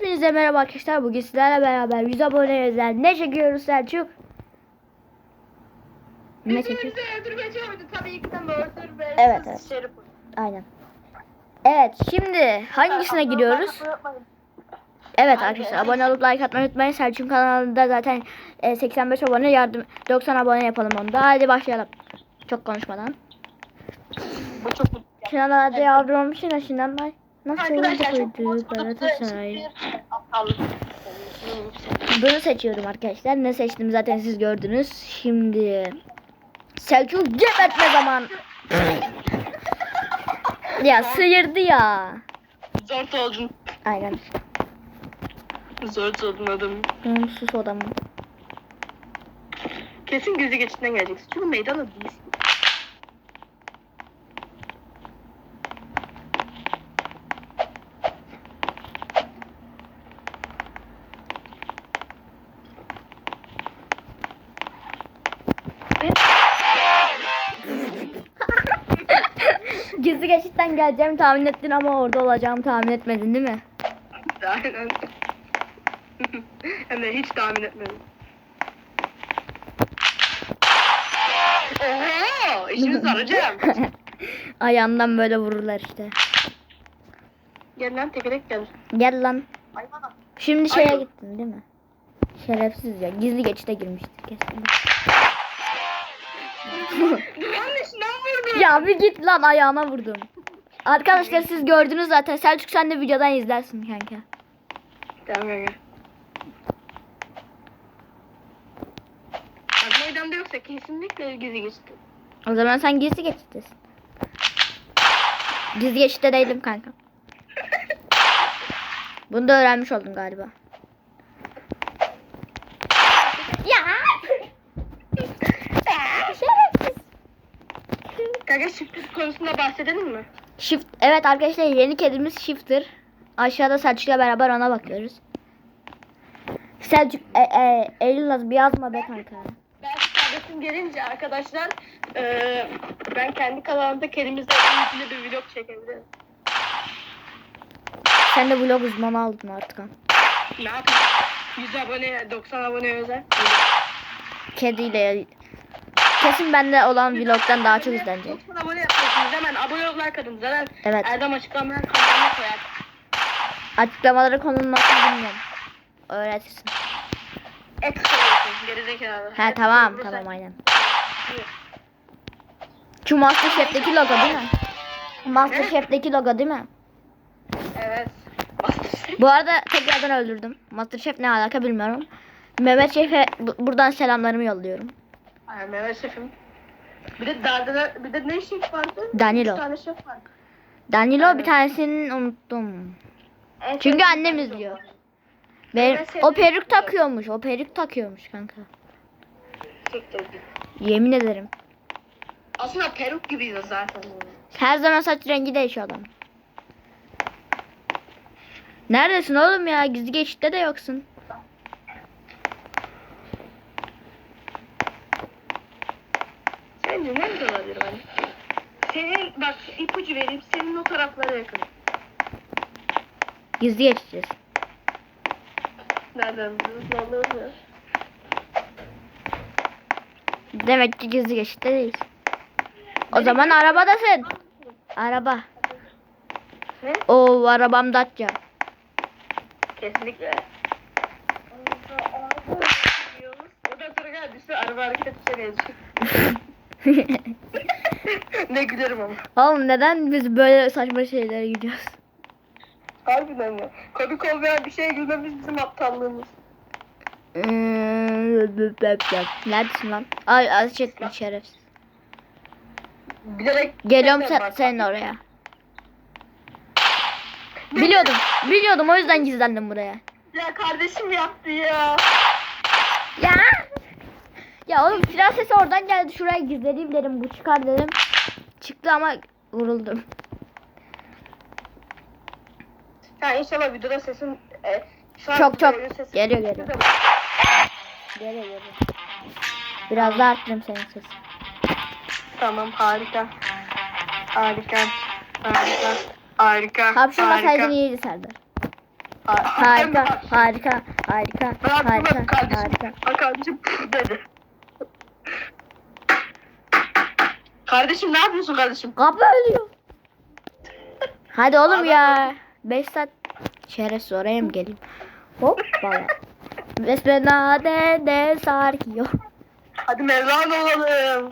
Hepinize merhaba arkadaşlar. Bugün sizlerle beraber 100 abone özel ne çekiyoruz Selçuk? Ne çekiyoruz? Öldürmece oyunu tabii ki de murder ve Evet, evet. şerif. Aynen. Evet şimdi hangisine giriyoruz? Evet arkadaşlar abone olup like atmayı unutmayın. Selçuk'un kanalında zaten e, 85 abone yardım 90 abone yapalım onda. Hadi başlayalım. Çok konuşmadan. Bu çok. Şinan hadi yavrum Şinan Şinan bay. Nasıl mutlu. Galatasaray? Bunu seçiyorum arkadaşlar. Ne seçtim zaten siz gördünüz. Şimdi Selçuk gebertme zaman. ya sıyırdı ya. Zor oldun. Aynen. Zor oldun adam. Umutsuz odamı. Kesin gözü geçitten geleceksin. Çünkü meydanda değilsin. Geçitten geleceğimi tahmin ettin ama orada olacağımı tahmin etmedin değil mi? Aynen. Hem de hiç tahmin etmedim. Oho! İşimiz var hocam. Ayağından böyle vururlar işte. Gel lan tekerek gel. Gel lan. Hayvana. Şimdi şeye Ay. gittin değil mi? Şerefsiz ya. Gizli geçite girmiştik kesin. Duvarın içinden vurdum. Ya bir git lan ayağına vurdum. Arkadaşlar siz gördünüz zaten. Selçuk sen de videodan izlersin kanka. Tamam kanka. Bak meydanda yoksa kesinlikle gizli geçti. O zaman sen gizli geçittesin. Gizli geçitte değilim kanka. Bunu da öğrenmiş oldum galiba. Ya. Şerefsiz. Kanka shift konusunda bahsedelim mi? Shift. Evet arkadaşlar yeni kedimiz Shifter. Aşağıda Selçuk'la beraber ona bakıyoruz. Selçuk e, e, Eylül bir yazma be kanka. Belki kardeşim gelince arkadaşlar eee, ben kendi kanalımda kendimizle ilgili bir vlog çekebilirim. Sen de vlog uzmanı oldun artık. ha. Ne yapayım? 100 abone, 90 abone özel. Kediyle kesin bende olan vlogdan daha çok izlenecek. 90 abone yapıyorsunuz hemen abone ol like atın. Zaten Evet. Erdem açıklamayan kanalına koyar. Açıklamalara konulmasını bilmiyorum. Öğretirsin. Ekstra olsun gerizekalı. He tamam tamam aynen. Şu Masterchef'teki logo değil mi? Masterchef'teki logo değil mi? Evet. Bu arada tekrardan öldürdüm. Masterchef ne alaka bilmiyorum. Mehmet Şef'e bu- buradan selamlarımı yolluyorum. Ay Mehmet şefim. Bir de Dardana, bir de ne şef vardı? Danilo. Üç tane şef vardı. Danilo bir tanesini unuttum. En Çünkü sevdiğim annem Danilo. izliyor. Benim, Ben o peruk takıyormuş. O peruk takıyormuş kanka. Git. Yemin ederim. Aslında peruk gibiydi zaten. Her zaman saç rengi değişiyor adam. Neredesin oğlum ya? Gizli geçitte de yoksun. Sence nerede olabilir ben? Senin bak ipucu vereyim. Senin o taraflara yakın. Gizli geçeceğiz. Nereden biliyorsun? Anlamıyorum. Demek ki gizli geçitte değil. O zaman arabadasın. Araba. Ne? O arabam Dacia. Kesinlikle. O da araba hareket edeceğine Ne gülerim ama. Oğlum neden biz böyle saçma şeylere gidiyoruz? Harbiden ya. Komik olmayan bir şeye gülmemiz bizim aptallığımız. Neredesin lan? Ay ateş ettin şerefsiz. Bilerek Geliyorum sen, senin oraya. Biliyordum. Biliyordum o yüzden gizlendim buraya. Ya kardeşim yaptı ya. Ya. Ya oğlum silah sesi oradan geldi. Şuraya gizlediğim dedim. Bu çıkar dedim. Çıktı ama vuruldum. Ya inşallah videoda sesin e, şu an Çok çok. Geliyor geliyor. Geliyor geliyor. Biraz daha arttırayım senin sesini. Tamam harika. Harika. Harika. Harika. Harika. iyiydi Serdar. Harika, harika, harika, harika, kardeşim. harika. Ha, kardeşim püf dedi. Kardeşim ne yapıyorsun kardeşim? Kapı ölüyor. Hadi oğlum ya. 5 saat şerefsiz oraya mı geleyim? Hoppala. Vespenade de sarkıyor. Hadi Mevlana olalım.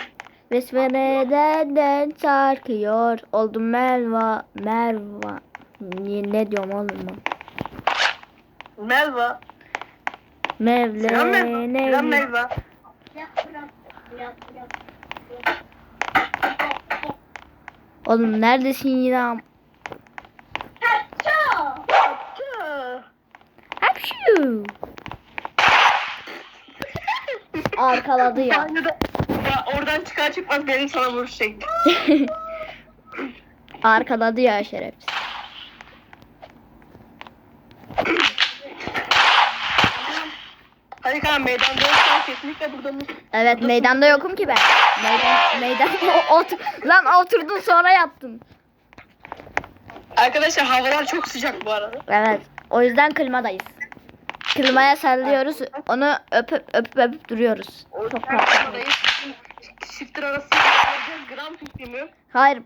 Vespenade de sarkıyor. Oldum Melva, Merva. Ne, ne diyorum oğlum ben? Melva. Mevle, Selam Melva. Selam ne? Melva. Oğlum neredesin yine? Hapşu. Arkaladı ya. Ya oradan çıkar çıkmaz benim sana vuruş şekli. Arkaladı ya şerefsiz. Hadi kanka meydanda yoksan kesinlikle burada mı? Evet meydanda yokum ki ben. Meydan, meydan otur. Lan oturdun sonra yattın. Arkadaşlar havalar çok sıcak bu arada. Evet. O yüzden klimadayız. Klimaya sarılıyoruz. Onu öpüp öpüp öpüp duruyoruz. Çok rahat. Shifter arası gram fikrim yok. Hayır.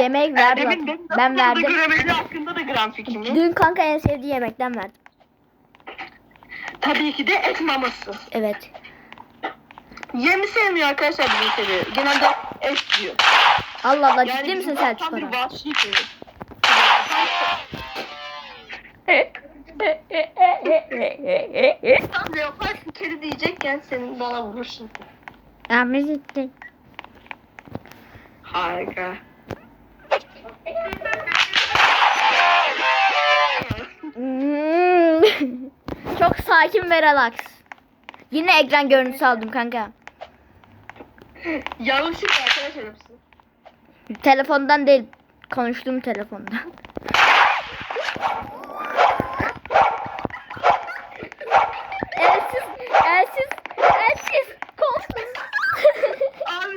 Yemek verdi zaten. benim Ben hakkında verdim. Göremeli hakkında da gram fikrim yok. Dün kanka en sevdiği yemekten verdim. Tabii ki de et maması. Evet. Yemi sevmiyor arkadaşlar bizim seviyor. Genelde et diyor. Allah Allah ciddi misin bizim Selçuk tam bir Aras? vahşi köy. Tam leopar kedi diyecekken senin bana vurursun. Ahmet gitti. Harika. Hmm. Çok sakin ve relax. Yine ekran görüntüsü aldım kanka. Yanlışlıkla arkadaşlar hepsi. Telefondan değil, konuştuğum telefondan. elsiz, elsiz, elsiz, kolsuz. Abi.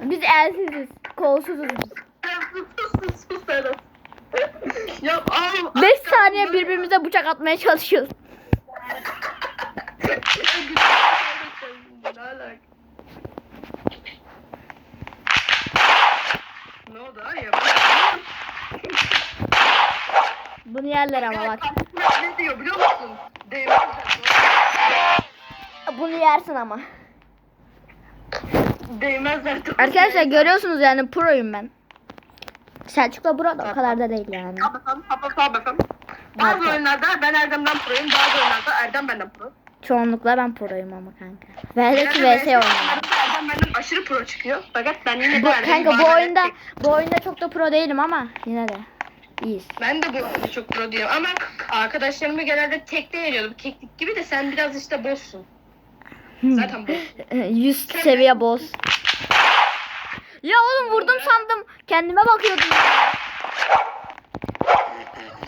biz elsiziz, kolsuzuz biz. sus sus. Ya abi. 5 saniye birbirimize bıçak atmaya çalışıyoruz. Ne alaka? Ne oldu ha ya? Bunu yerler ama bak. Ne diyor biliyor musun? Değmez. Bunu yersin ama. Değmezler. Arkadaşlar görüyorsunuz yani proyum ben. Selçuk'la burada o kadar da değil yani. Bakalım, bakalım, bakalım. Bazı oyunlarda ben Erdem'den proyum, bazı oyunlarda Erdem benden pro. Çoğunlukla ben proyum ama kanka. Genelde vs oynuyorum. Erdem benden aşırı pro çıkıyor. Fakat ben yine Bu, de Erdem'i kanka bu bazen oyunda bu oyunda çok da pro değilim ama yine de iyiyiz. Ben de bu oyunda çok pro değilim ama arkadaşlarımı genelde tekte yeniyordum. Keklik gibi de sen biraz işte boşsun. Zaten boş. 100 seviye boss. Ya oğlum vurdum sandım. Kendime bakıyordum.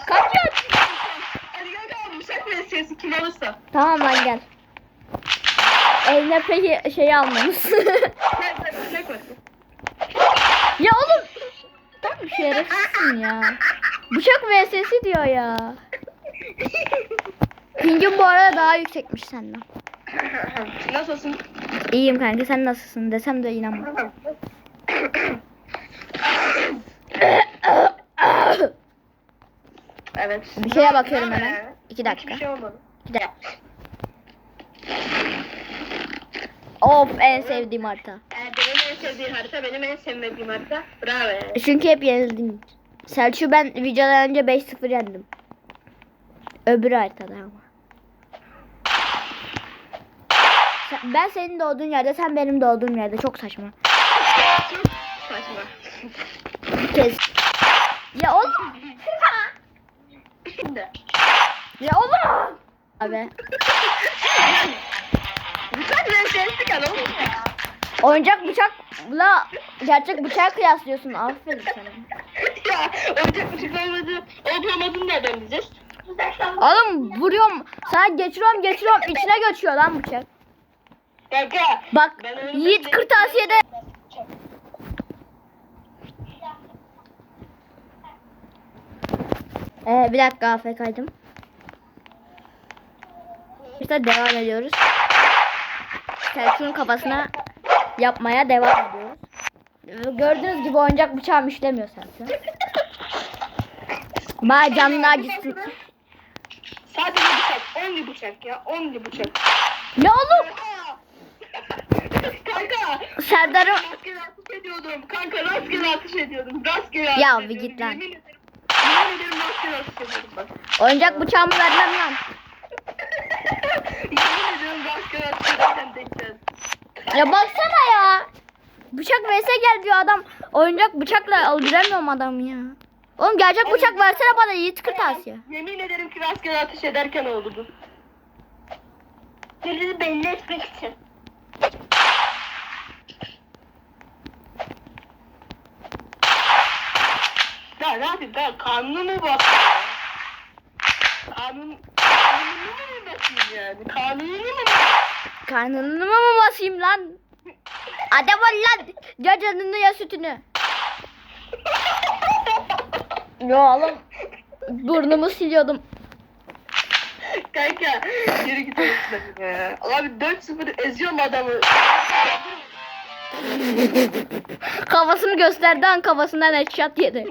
Kaç ya? Hadi sesi kim alırsa. Tamam lan gel. Eline peki şeyi almamız. Gel gel bıçak bakın. ya oğlum. Sen bir şerefsizsin ya. Bıçak vs'si diyor ya. Pingin bu arada daha yüksekmiş senden. Nasılsın? İyiyim kanka sen nasılsın desem de inanma. evet. Bir şeye bakıyorum Ne hemen. İki dakika. Hiçbir şey olmadı. Bir dakika. Of en sevdiğim harita. Erdem'in en sevdiği harita benim en sevmediğim harita. Bravo yani. Çünkü hep yenildim. Selçuk'u ben videodan önce 5-0 yendim. Öbür haritada ama. Sen- Ben senin doğduğun yerde, sen benim doğduğum yerde. Çok saçma. Çok saçma. Kez. Ya oğlum. Şimdi. Ya oğlum. Abi. Bıçak sesli kal oğlum. Oyuncak bıçakla gerçek bıçağı kıyaslıyorsun. Aferin sana. ya oyuncak bıçak olmadı. Olup olmadığını nereden bileceğiz? Oğlum vuruyorum. Sana geçiriyorum geçiriyorum. içine göçüyor lan bıçak. Kanka. Bak Ben Yiğit kırtasiyede Ee, bir dakika AFK'ydım. İşte devam ediyoruz. Selçuk'un kafasına yapmaya devam ediyoruz. Gördüğünüz gibi oyuncak bıçağım işlemiyor Selçuk. Bana canına acıtsın. Sadece bıçak. Only bıçak ya. Only bıçak. Ne oğlum? Kanka. Serdar'ım Rastgele ateş ediyordum. Kanka rastgele ateş ediyordum. Rastgele ateş Ya bir ediyordum. git lan. Yemin ederim. Yemin ederim rastgele ateş ediyordum bak. oyuncak bıçağımı vermem lan. Yemin ediyorum denk Ya baksana ya. Bıçak vs gel diyor adam. Oyuncak bıçakla öldüremiyorum adamı ya. Oğlum gerçek bıçak versene bana yiğit kırtasiye. Yemin ederim ki rastgele ateş ederken oldu bu. Yerini belli etmek için. Ya ne yapayım? Ben kanunu basayım? Kanun... Kanunu mu basayım yani? Kanunu mu Karnını mı basayım lan? Adam ol lan. Ya canını ya sütünü. Yo oğlum. Burnumu siliyordum. Kanka yürü git ya. Abi 4-0 eziyorum adamı. Kafasını gösterdi an kafasından headshot yedi.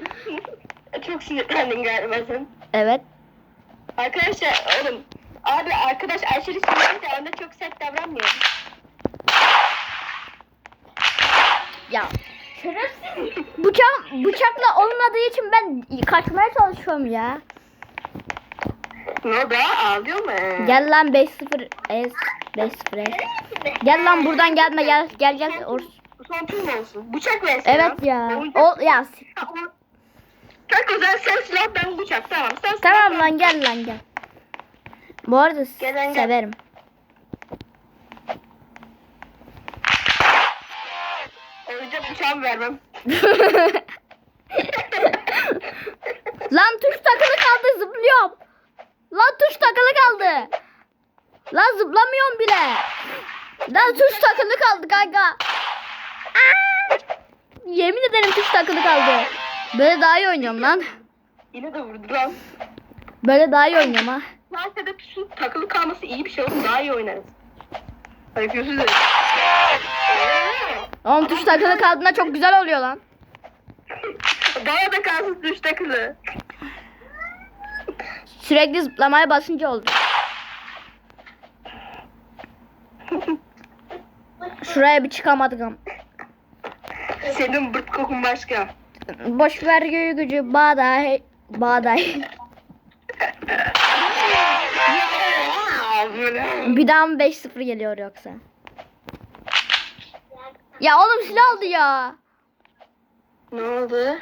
Çok sinirlendin galiba sen. Evet. Arkadaşlar oğlum. Abi arkadaş aşırı sinirli de anda çok sert davranmıyor. Ya. Şerefsiz. Bıçağım, bıçakla olmadığı için ben kaçmaya çalışıyorum ya. Ne oldu? Ağlıyor mu? Gel lan 5-0 es. 5-0 es. Gel lan buradan gelme gel gel gel. Or- Son tur mu olsun? Bıçak versin evet ya. O ya. O zaman sen silah ben bıçak tamam. Sen silah, Tamam ben- lan gel lan gel. Bu arada s- Gel lan gel. severim. Oyuncak bıçağımı vermem. lan tuş takılı kaldı zıplıyorum. Lan tuş takılı kaldı. Lan zıplamıyorum bile. Lan tuş takılı kaldı kanka. Aa! Yemin ederim tuş takılı kaldı. Böyle daha iyi oynuyorum lan. Yine de vurdu lan. Böyle daha iyi oynuyorum ha. Varsa tuşun takılı kalması iyi bir şey oğlum. Daha iyi oynarız. Hadi görüşürüz. Oğlum tuş takılı kaldığında çok güzel oluyor lan. Bana da kalsın tuş takılı. Sürekli zıplamaya basınca oldu. Şuraya bir çıkamadık ama. Senin bırt kokun başka. Boş ver göğü gücü bağday. Bağday. Bir daha mı 5-0 geliyor yoksa? Ya oğlum silah aldı ya. Ne oldu?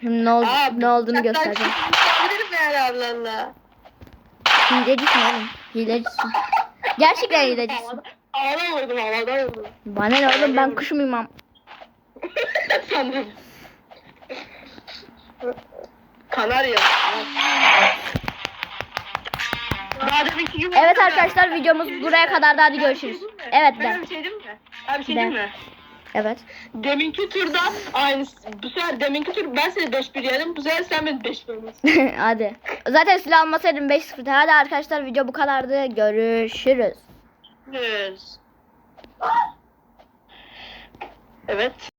Şimdi ne, oldu, Aa, ne olduğunu göstereceğim. çıkabilirim yani Allah Allah. Hilecisin oğlum. Hilecisin. Gerçekten hilecisin. Havada vurdum. Bana ne oğlum ben kuş muyum? Sanırım. Kanarya. Daha deminki gibi Evet arkadaşlar videomuz buraya kadar da hadi görüşürüz. Evet Ben ben. bir şey diyeyim mi? Ben bir şey Ben. diyeyim mi? Evet. Deminki turda aynı. Bu sefer deminki tur ben seni 5-1 yedim. Bu sefer sen beni 5-1 yedim. hadi. Zaten silah almasaydım 5-0. Hadi arkadaşlar video bu kadardı. Görüşürüz. Evet.